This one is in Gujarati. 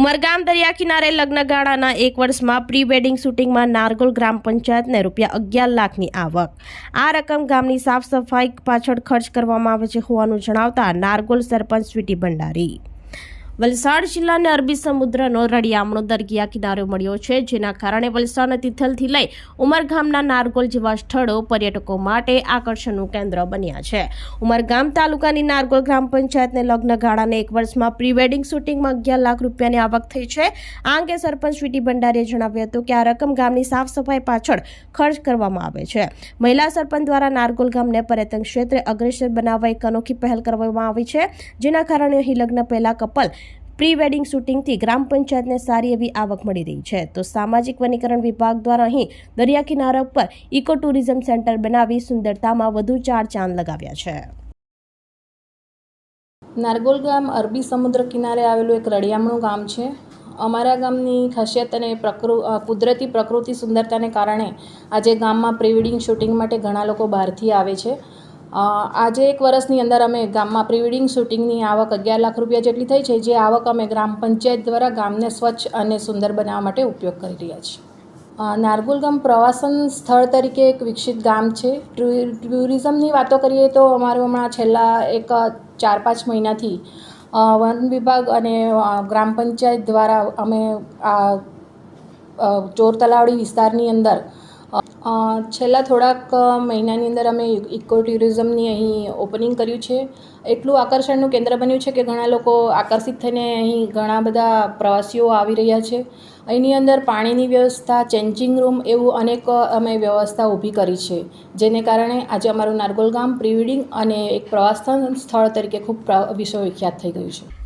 ઉમરગામ દરિયા કિનારે લગ્નગાળાના એક વર્ષમાં પ્રી વેડિંગ શૂટિંગમાં નારગોલ ગ્રામ પંચાયતને રૂપિયા અગિયાર લાખની આવક. આ રકમ ગામની સાફ સફાઈ પાછળ ખર્ચ કરવામાં આવે છે હોવાનું જણાવતા નારગોલ સરપંચ સ્વીટી ભંડારી. વલસાડ જિલ્લાને અરબી સમુદ્રનો રળિયામણો દરિયા કિનારો મળ્યો છે, જેના કારણે વલસાડના તિથલથી લઈ ઉમરગામના નારગોલ જેવા સ્થળો પર્યટકો માટે આકર્ષણનું કેન્દ્ર બન્યા છે. ઉમરગામ તાલુકાની નારગોલ ગ્રામ પંચાયતને લગ્ન ગાળાને એક વર્ષમાં પ્રી વેડિંગ શૂટિંગમાં અગિયાર લાખ રૂપિયાની આવક થઈ છે. આ અંગે સરપંચ વીટી ભંડારીએ જણાવ્યું હતું કે આ રકમ ગામની સાફ સફાઈ પાછળ ખર્ચ કરવામાં આવે છે. મહિલા સરપંચ દ્વારા નારગોલ ગામને પર્યટન ક્ષેત્રે અગ્રેસર બનાવવા એક અનોખી પહેલ કરવામાં આવી છે. જેના કારણે અહીં લગ્ન પહેલા કપલ પ્રી વેડિંગ શૂટિંગથી ગ્રામ પંચાયતને સારી એવી આવક મળી રહી છે. તો સામાજિક વનીકરણ વિભાગ દ્વારા અહીં દરિયા કિનારા ઉપર ઇકો ટુરિઝમ સેન્ટર બનાવી સુંદરતામાં વધુ ચાર ચાંદ લગાવ્યા છે. નારગોલ ગામ અરબી સમુદ્ર કિનારે આવેલું એક રળિયામણું ગામ છે. અમારા ગામની ખાસિયત અને પ્રકૃ કુદરતી પ્રકૃતિ સુંદરતાને કારણે આજે ગામમાં પ્રી વેડિંગ શૂટિંગ માટે ઘણા લોકો બહારથી આવે છે. આજે એક વર્ષની અંદર અમે ગામમાં પ્રિવેડિંગ શૂટિંગની આવક અગિયાર લાખ રૂપિયા જેટલી થઈ છે, જે આવક અમે ગ્રામ પંચાયત દ્વારા ગામને સ્વચ્છ અને સુંદર બનાવવા માટે ઉપયોગ કરી રહ્યા છીએ. નારગુલ ગામ પ્રવાસન સ્થળ તરીકે એક વિકસિત ગામ છે. ટુરિઝમની વાતો કરીએ તો અમારું હમણાં છેલ્લા એક ચાર પાંચ મહિનાથી વન વિભાગ અને ગ્રામ પંચાયત દ્વારા અમે આ ચોર તલાવડી વિસ્તારની અંદર છેલ્લા થોડાક મહિનાની અંદર અમે ઇકો ટુરિઝમની અહીં ઓપનિંગ કર્યું છે. એટલું આકર્ષણનું કેન્દ્ર બન્યું છે કે ઘણા લોકો આકર્ષિત થઈને અહીં ઘણા બધા પ્રવાસીઓ આવી રહ્યા છે. અહીંની અંદર પાણીની વ્યવસ્થા, ચેન્જિંગ રૂમ એવું અનેક અમે વ્યવસ્થા ઊભી કરી છે. જેને કારણે આજે અમારું નારગોલ ગામ, પ્રિવિડિંગ અને એક પ્રવાસન સ્થળ તરીકે ખૂબ વિશ્વવિખ્યાત થઈ ગયું છે.